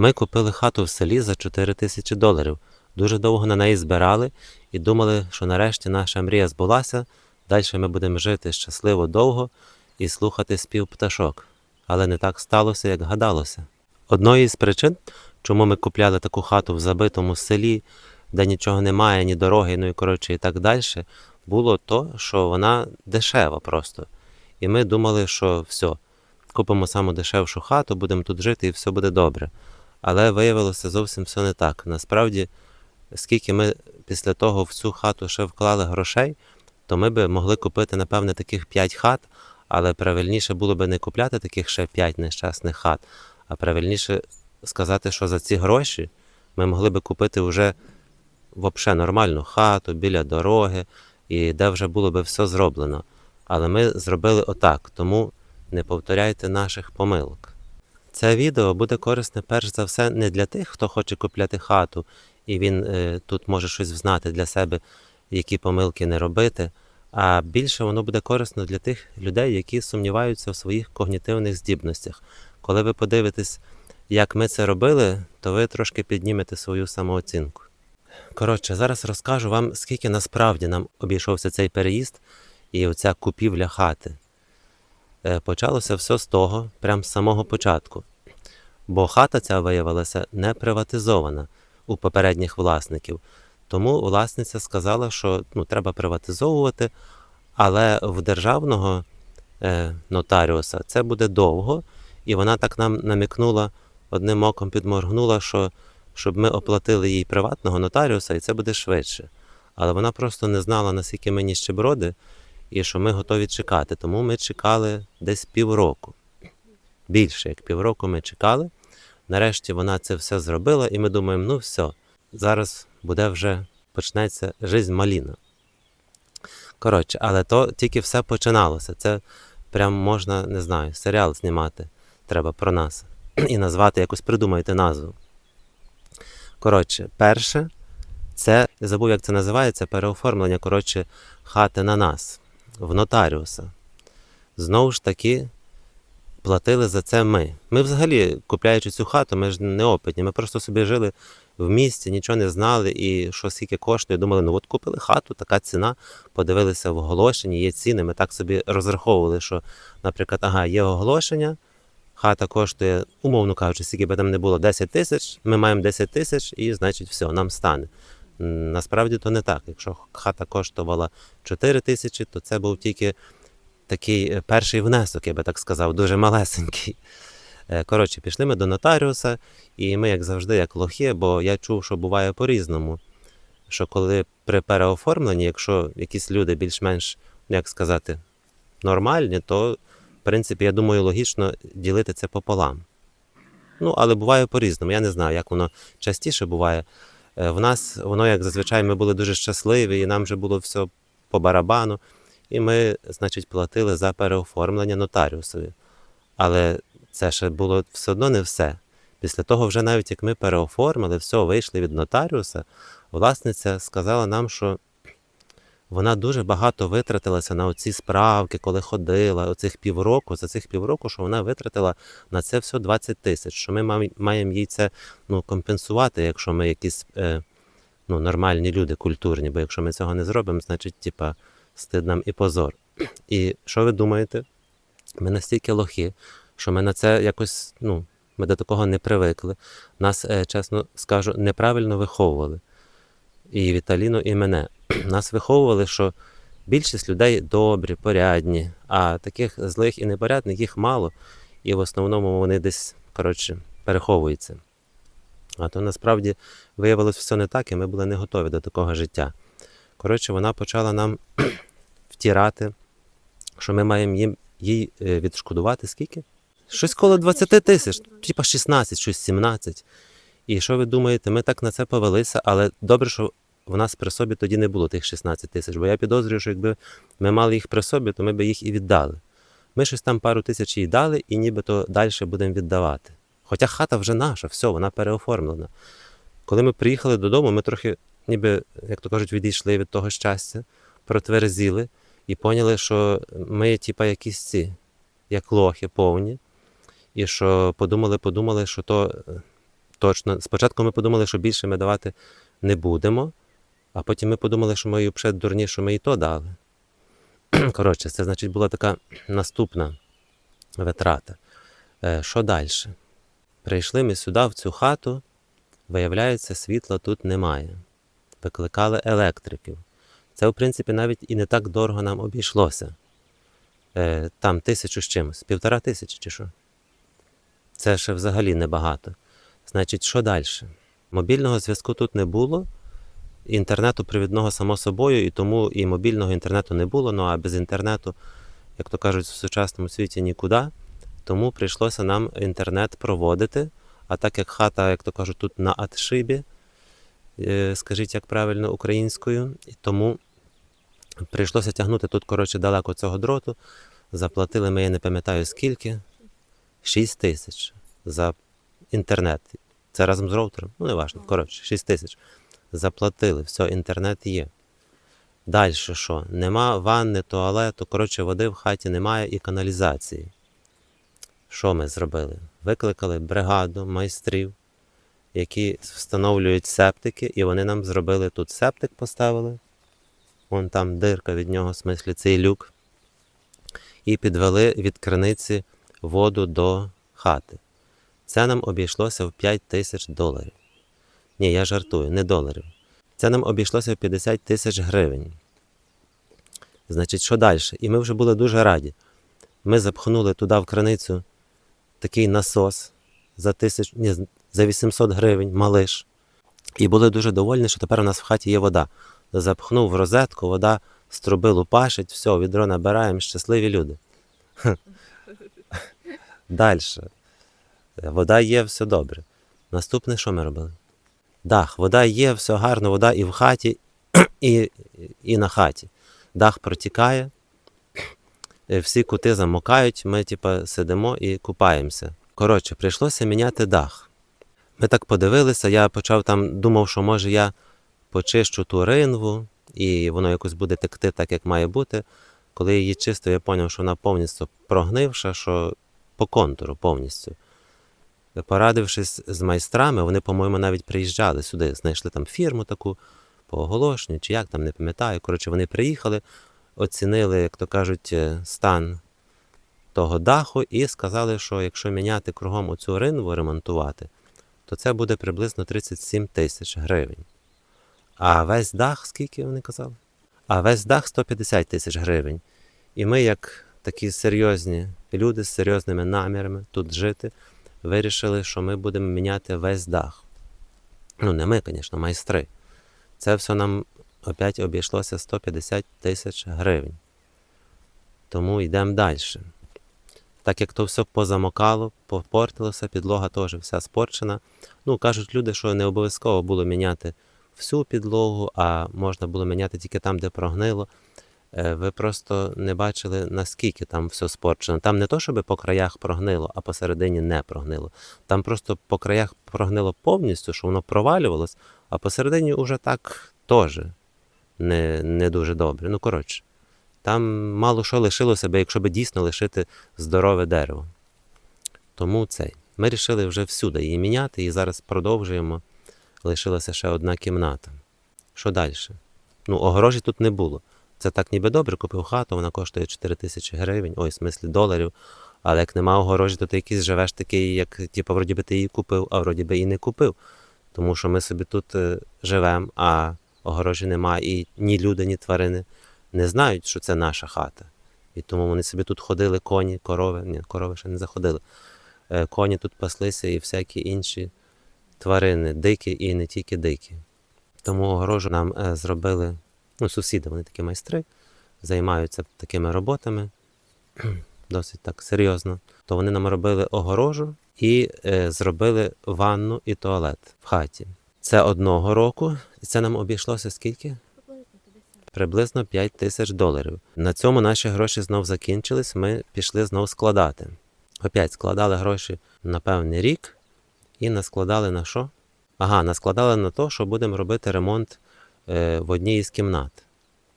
Ми купили хату в селі за 4 тисячі доларів. Дуже довго на неї збирали і думали, що нарешті наша мрія збулася. Далі ми будемо жити щасливо довго і слухати спів пташок. Але не так сталося, як гадалося. Одною з причин, чому ми купляли таку хату в забитому селі, де нічого немає, ні дороги, ну і коротше, і так далі, було то, що вона дешева просто. І ми думали, що все, купимо саму дешевшу хату, будемо тут жити і все буде добре. Але виявилося зовсім все не так. Насправді, скільки ми після того в цю хату ще вклали грошей, то ми би могли купити, напевне, таких 5 хат, але правильніше було би не купляти таких ще 5 нещасних хат, а правильніше сказати, що за ці гроші ми могли би купити вже взагалі нормальну хату біля дороги, і де вже було би все зроблено. Але ми зробили отак, тому не повторяйте наших помилок. Це відео буде корисне перш за все не для тих, хто хоче купляти хату, і він е, тут може щось взнати для себе, які помилки не робити. А більше воно буде корисно для тих людей, які сумніваються в своїх когнітивних здібностях. Коли ви подивитесь, як ми це робили, то ви трошки піднімете свою самооцінку. Коротше, зараз розкажу вам, скільки насправді нам обійшовся цей переїзд і оця купівля хати. Е, Почалося все з того, прямо з самого початку. Бо хата ця виявилася не приватизована у попередніх власників. Тому власниця сказала, що ну, треба приватизовувати, але в державного е, нотаріуса це буде довго, і вона так нам намікнула, одним оком підморгнула, що щоб ми оплатили їй приватного нотаріуса, і це буде швидше. Але вона просто не знала, наскільки ми ніщеброди, і що ми готові чекати. Тому ми чекали десь півроку. Більше як півроку ми чекали. Нарешті вона це все зробила, і ми думаємо, ну все, зараз буде вже почнеться жизнь маліна. Коротше, але то тільки все починалося. Це прям можна, не знаю, серіал знімати треба про нас. І назвати, якось придумайте назву. Коротше, перше, це забув, як це називається, переоформлення коротше, хати на нас, в нотаріуса. Знову ж таки, платили за це ми. Ми взагалі, купляючи цю хату, ми ж не опитні. Ми просто собі жили в місті, нічого не знали, і що скільки коштує. Думали, ну от купили хату, така ціна. Подивилися в оголошенні, є ціни. Ми так собі розраховували, що, наприклад, ага, є оголошення. Хата коштує, умовно кажучи, скільки би там не було 10 тисяч, ми маємо 10 тисяч і, значить, все, нам стане. Насправді то не так. Якщо хата коштувала 4 тисячі, то це був тільки такий е, перший внесок, я би так сказав, дуже малесенький. Е, Коротше, пішли ми до нотаріуса, і ми, як завжди, як лохи, бо я чув, що буває по-різному. Що коли при переоформленні, якщо якісь люди більш-менш, як сказати, нормальні, то в принципі, я думаю, логічно ділити це пополам. Ну, але буває по-різному. Я не знаю, як воно частіше буває. Е, В нас воно, як зазвичай, ми були дуже щасливі, і нам вже було все по барабану. І ми, значить, платили за переоформлення нотаріусові. Але це ще було все одно не все. Після того, вже навіть як ми переоформили, все, вийшли від нотаріуса, власниця сказала нам, що вона дуже багато витратилася на оці справки, коли ходила, оцих півроку, за цих півроку, що вона витратила на це все 20 тисяч. Що ми маємо їй це ну, компенсувати, якщо ми якісь е, ну, нормальні люди, культурні, бо якщо ми цього не зробимо, значить, типа, стид нам і позор. І що ви думаєте? Ми настільки лохи, що ми на це якось, ну, ми до такого не привикли. Нас, е, чесно скажу, неправильно виховували. І Віталіну, і мене. Нас виховували, що більшість людей добрі, порядні, а таких злих і непорядних їх мало, і в основному вони десь, коротше, переховуються. А то насправді виявилось все не так, і ми були не готові до такого життя. Коротше, вона почала нам втірати, що ми маємо їм їй е, відшкодувати скільки? Щось коло 20 тисяч, типа 16, щось 17. І що ви думаєте, ми так на це повелися, але добре, що в нас при собі тоді не було тих 16 тисяч, бо я підозрюю, що якби ми мали їх при собі, то ми б їх і віддали. Ми щось там пару тисяч їй дали і нібито далі будемо віддавати. Хоча хата вже наша, все, вона переоформлена. Коли ми приїхали додому, ми трохи, ніби, як то кажуть, відійшли від того щастя, протверзіли і поняли, що ми, типа, якісь ці, як лохи повні, і що подумали, подумали, що то е, точно. Спочатку ми подумали, що більше ми давати не будемо, а потім ми подумали, що ми вже дурні, що ми і то дали. Коротше, це значить була така наступна витрата. Е, Що далі? Прийшли ми сюди, в цю хату, виявляється, світла тут немає. Викликали електриків. Це, в принципі, навіть і не так дорого нам обійшлося. Е, Там тисячу з чимось, півтора тисячі чи що. Це ще взагалі небагато. Значить, що далі? Мобільного зв'язку тут не було, інтернету привідного само собою, і тому і мобільного інтернету не було. Ну а без інтернету, як то кажуть, в сучасному світі нікуди. Тому прийшлося нам інтернет проводити. А так як хата, як то кажуть, тут на отшибі, е, скажіть як правильно українською, і тому прийшлося тягнути тут, коротше, далеко цього дроту. Заплатили ми, я не пам'ятаю скільки, 6 тисяч за інтернет. Це разом з роутером. Ну, не важливо. Коротше, 6 тисяч. Заплатили, все, інтернет є. Далі що? Нема ванни, туалету, коротше, води в хаті немає і каналізації. Що ми зробили? Викликали бригаду майстрів, які встановлюють септики, і вони нам зробили тут септик, поставили. Вон там дирка від нього, в смислі цей люк. І підвели від криниці воду до хати. Це нам обійшлося в 5 тисяч доларів. Ні, я жартую, не доларів. Це нам обійшлося в 50 тисяч гривень. Значить, що далі? І ми вже були дуже раді. Ми запхнули туди в краницю такий насос за тисяч, ні, за 800 гривень, малиш. І були дуже довольні, що тепер у нас в хаті є вода. Запхнув в розетку, вода з труби лупашить, все, відро набираємо, щасливі люди. Далі. Вода є, все добре. Наступне, що ми робили? Дах. Вода є, все гарно, вода і в хаті, і, і на хаті. Дах протікає, е, всі кути замокають, ми типа, сидимо і купаємося. Коротше, прийшлося міняти дах. Ми так подивилися, я почав там, думав, що може я почищу ту ринву, і воно якось буде текти так, як має бути. Коли її чистив, я зрозумів, що вона повністю прогнивша, що по контуру повністю. Порадившись з майстрами, вони, по-моєму, навіть приїжджали сюди, знайшли там фірму таку по оголошенню, чи як там, не пам'ятаю. Коротше, вони приїхали, оцінили, як то кажуть, е, стан того даху і сказали, що якщо міняти кругом оцю ринву, ремонтувати, то це буде приблизно 37 тисяч гривень. А весь дах, скільки вони казали? А весь дах 150 тисяч гривень. І ми, як такі серйозні люди з серйозними намірами тут жити, вирішили, що ми будемо міняти весь дах. Ну, не ми, звісно, майстри. Це все нам опять обійшлося 150 тисяч гривень. Тому йдемо далі. Так як то все позамокало, попортилося, підлога теж вся спорчена. Ну, кажуть люди, що не обов'язково було міняти всю підлогу, а можна було міняти тільки там, де прогнило. Е, Ви просто не бачили, наскільки там все спорчено. Там не то, щоб по краях прогнило, а посередині не прогнило. Там просто по краях прогнило повністю, що воно провалювалось, а посередині вже так теж не, не дуже добре. Ну, коротше, там мало що лишилося якщо би дійсно лишити здорове дерево. Тому цей. Ми вирішили вже всюди її міняти і зараз продовжуємо. Лишилася ще одна кімната. Що далі? Ну, огорожі тут не було. Це так ніби добре, купив хату, вона коштує 4 тисячі гривень, ой, в смислі доларів. Але як нема огорожі, то ти якийсь живеш такий, як типу, вроді би ти її купив, а вроді би і не купив. Тому що ми собі тут е, живемо, а огорожі нема, і ні люди, ні тварини не знають, що це наша хата. І тому вони собі тут ходили, коні, корови. Ні, корови ще не заходили. Е, Коні тут паслися і всякі інші тварини, дикі і не тільки дикі. Тому огорожу нам е, зробили ну, сусіди, вони такі майстри, займаються такими роботами досить так серйозно. То вони нам робили огорожу і е, зробили ванну і туалет в хаті. Це одного року, і це нам обійшлося скільки? Приблизно 5 тисяч доларів. На цьому наші гроші знов закінчились. Ми пішли знов складати. Опять складали гроші на певний рік і наскладали на що? Ага, наскладали на те, що будемо робити ремонт в одній із кімнат.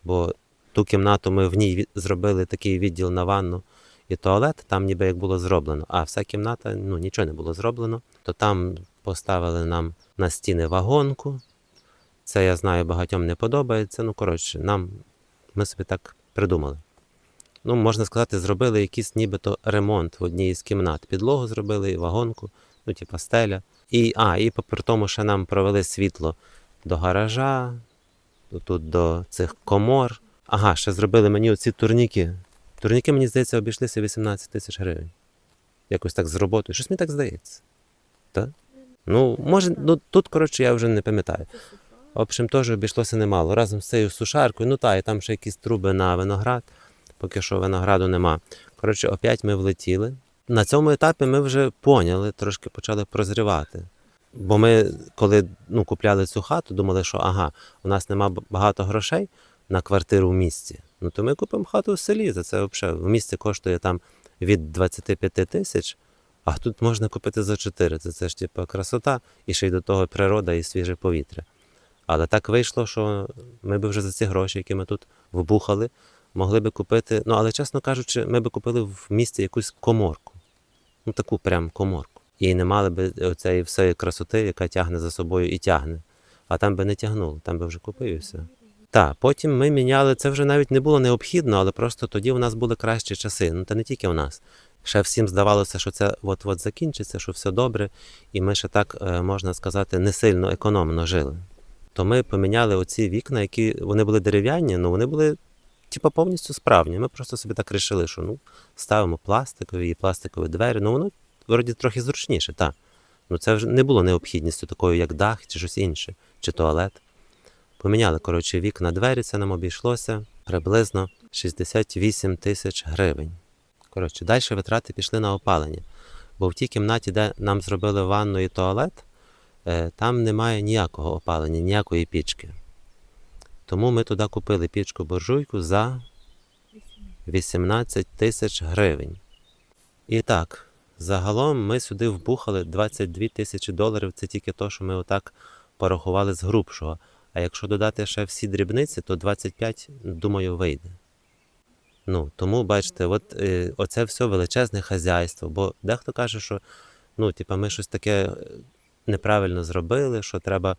Бо ту кімнату ми в ній зробили такий відділ на ванну і туалет, там ніби як було зроблено, а вся кімната ну, нічого не було зроблено, то там Поставили нам на стіни вагонку. Це я знаю, багатьом не подобається. Ну, коротше, нам ми собі так придумали. Ну, можна сказати, зробили якийсь нібито ремонт в одній із кімнат. Підлогу зробили, і вагонку, ну, типа стеля. І, а, і попри тому, ще нам провели світло до гаража, тут до цих комор. Ага, ще зробили мені оці турніки. Турніки, мені здається, обійшлися 18 тисяч гривень. Якось так з роботою. Щось мені так здається. Так? Ну, може, ну тут, коротше, я вже не пам'ятаю. В общем, теж обійшлося немало. Разом з цією сушаркою, ну та, і там ще якісь труби на виноград, поки що винограду нема. Коротше, опять ми влетіли. На цьому етапі ми вже поняли, трошки почали прозрівати. Бо ми, коли ну, купляли цю хату, думали, що ага, у нас нема багато грошей на квартиру в місті. Ну то ми купимо хату в селі. За це взагалі в місті коштує там від 25 тисяч, а тут можна купити за 4. Це, це ж типу красота, і ще й до того природа і свіже повітря. Але так вийшло, що ми б вже за ці гроші, які ми тут вбухали, могли би купити. Ну, але чесно кажучи, ми би купили в місті якусь коморку. Ну, таку прям коморку. І не мали би оцеї всієї красоти, яка тягне за собою і тягне. А там би не тягнуло, там би вже купив і все. Так, потім ми міняли, це вже навіть не було необхідно, але просто тоді у нас були кращі часи. Ну, та не тільки у нас. Ще всім здавалося, що це от-от закінчиться, що все добре, і ми ще так, е, можна сказати, не сильно економно жили. То ми поміняли оці вікна, які вони були дерев'яні, але вони були типа повністю справні. Ми просто собі так рішили, що ну, ставимо пластикові і пластикові двері. Ну воно вроді трохи зручніше, так. Ну це вже не було необхідністю такою, як дах чи щось інше, чи туалет. Поміняли, коротше, вікна двері, це нам обійшлося приблизно 68 тисяч гривень. Коротше, далі витрати пішли на опалення. Бо в тій кімнаті, де нам зробили ванну і туалет, е, там немає ніякого опалення, ніякої пічки. Тому ми туди купили пічку буржуйку за 18 тисяч гривень. І так, загалом ми сюди вбухали 22 тисячі доларів. Це тільки то, що ми отак порахували з грубшого. А якщо додати ще всі дрібниці, то 25, думаю, вийде. Ну, тому бачите, от е, оце все величезне хазяйство. Бо дехто каже, що ну, типа, ми щось таке е, неправильно зробили, що треба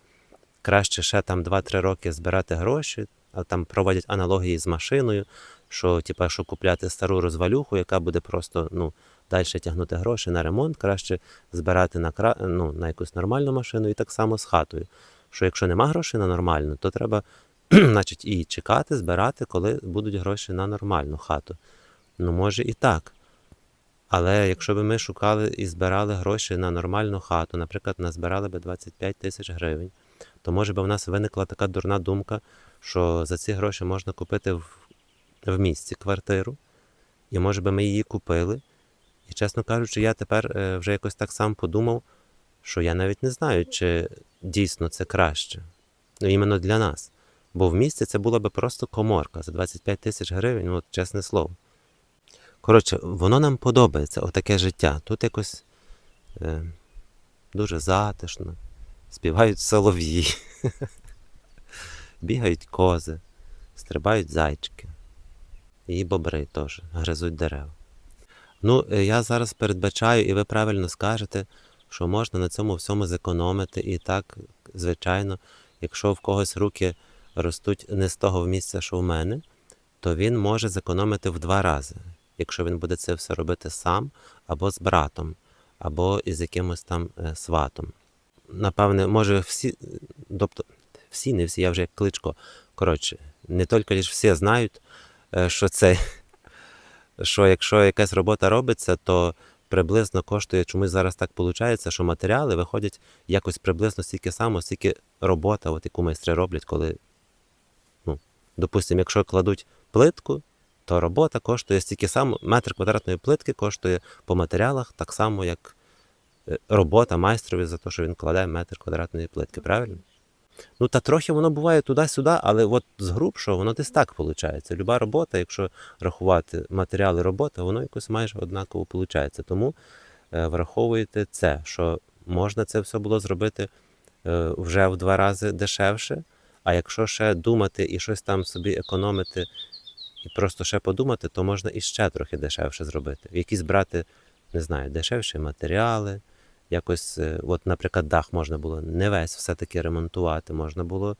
краще ще там 2-3 роки збирати гроші, а там проводять аналогії з машиною, що типа, що купляти стару розвалюху, яка буде просто ну, далі тягнути гроші на ремонт, краще збирати на, ну, на якусь нормальну машину, і так само з хатою. Що якщо нема грошей на нормальну, то треба значить, і чекати, збирати, коли будуть гроші на нормальну хату. Ну, може і так. Але якщо б ми шукали і збирали гроші на нормальну хату, наприклад, назбирали б 25 тисяч гривень, то може б в нас виникла така дурна думка, що за ці гроші можна купити в, в місті квартиру, і може би ми її купили. І, чесно кажучи, я тепер е, вже якось так сам подумав, що я навіть не знаю, чи дійсно це краще. Ну, іменно для нас. Бо в місті це була би просто коморка за 25 тисяч гривень, ну, от чесне слово. Коротше, воно нам подобається, отаке життя. Тут якось е, дуже затишно. Співають солов'ї, бігають кози, стрибають зайчики. І бобри теж гризуть дерева. Ну, е, я зараз передбачаю, і ви правильно скажете, що можна на цьому всьому зекономити. І так, звичайно, якщо в когось руки ростуть не з того місця, що в мене, то він може зекономити в два рази, якщо він буде це все робити сам, або з братом, або із якимось там е, сватом. Напевне, може, всі, тобто всі, не всі, я вже як кличко. Коротше, не тільки лише всі знають, е, що це, що якщо якась робота робиться, то приблизно коштує, чомусь зараз так виходить, що матеріали виходять якось приблизно стільки само, стільки робота, от яку майстри роблять, коли, ну, допустимо, якщо кладуть плитку, то робота коштує стільки само, метр квадратної плитки коштує по матеріалах так само, як е, робота майстрові за те, що він кладе метр квадратної плитки, правильно? Ну, та трохи воно буває туди-сюди, але от з грубшого воно десь так виходить. Люба робота, якщо рахувати матеріали роботи, воно якось майже однаково виходить. Тому е, враховуйте це, що можна це все було зробити е, вже в два рази дешевше. А якщо ще думати і щось там собі економити, і просто ще подумати, то можна і ще трохи дешевше зробити. Якісь брати, не знаю, дешевші матеріали, якось, е, от, наприклад, дах можна було не весь все-таки ремонтувати, можна було,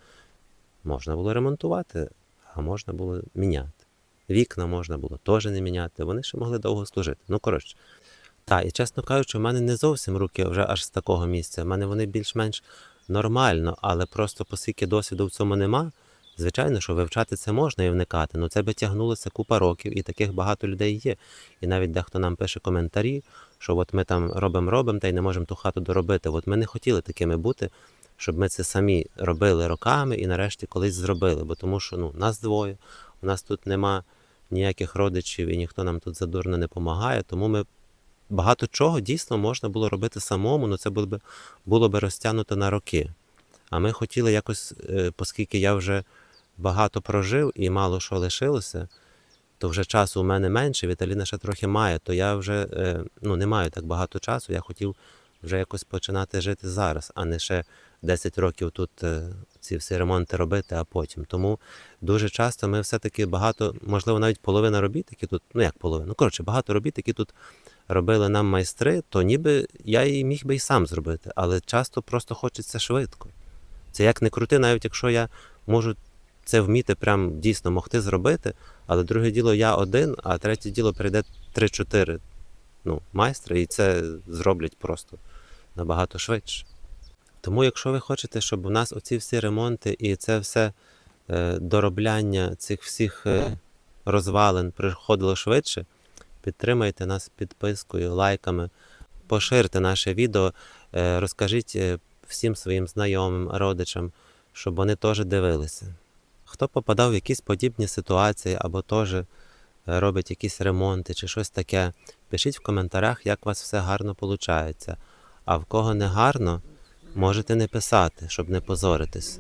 можна було ремонтувати, а можна було міняти. Вікна можна було теж не міняти, вони ще могли довго служити. Ну, коротше. Так, і чесно кажучи, в мене не зовсім руки вже аж з такого місця. У мене вони більш-менш нормально, але просто оскільки досвіду в цьому нема, звичайно, що вивчати це можна і вникати. Ну це би тягнулося купа років, і таких багато людей є. І навіть дехто нам пише коментарі, що от ми там робимо, робимо та й не можемо ту хату доробити. От ми не хотіли такими бути, щоб ми це самі робили роками і нарешті колись зробили. Бо тому що ну, нас двоє, у нас тут нема ніяких родичів і ніхто нам тут задурно не допомагає, тому ми багато чого дійсно можна було робити самому, але це було б, було б розтягнуто на роки. А ми хотіли якось, е, оскільки я вже багато прожив і мало що лишилося, то вже часу у мене менше, Віталіна ще трохи має, то я вже е, ну, не маю так багато часу. Я хотів вже якось починати жити зараз, а не ще 10 років тут е, ці всі ремонти робити, а потім. Тому дуже часто ми все-таки багато, можливо, навіть половина робіт, які тут, ну як половина, ну коротше, багато робіт, які тут робили нам майстри, то ніби я і міг би і сам зробити, але часто просто хочеться швидко. Це як не крути, навіть якщо я можу це вміти прям дійсно могти зробити, але друге діло я один, а третє діло прийде 3-4 ну, майстри, і це зроблять просто набагато швидше. Тому, якщо ви хочете, щоб у нас оці всі ремонти і це все е, доробляння цих всіх е, розвалин приходило швидше, підтримайте нас підпискою, лайками, поширте наше відео, е, розкажіть е, всім своїм знайомим, родичам, щоб вони теж дивилися. Хто попадав в якісь подібні ситуації або теж е, робить якісь ремонти чи щось таке, пишіть в коментарях, як у вас все гарно виходить. А в кого не гарно, можете не писати, щоб не позоритись.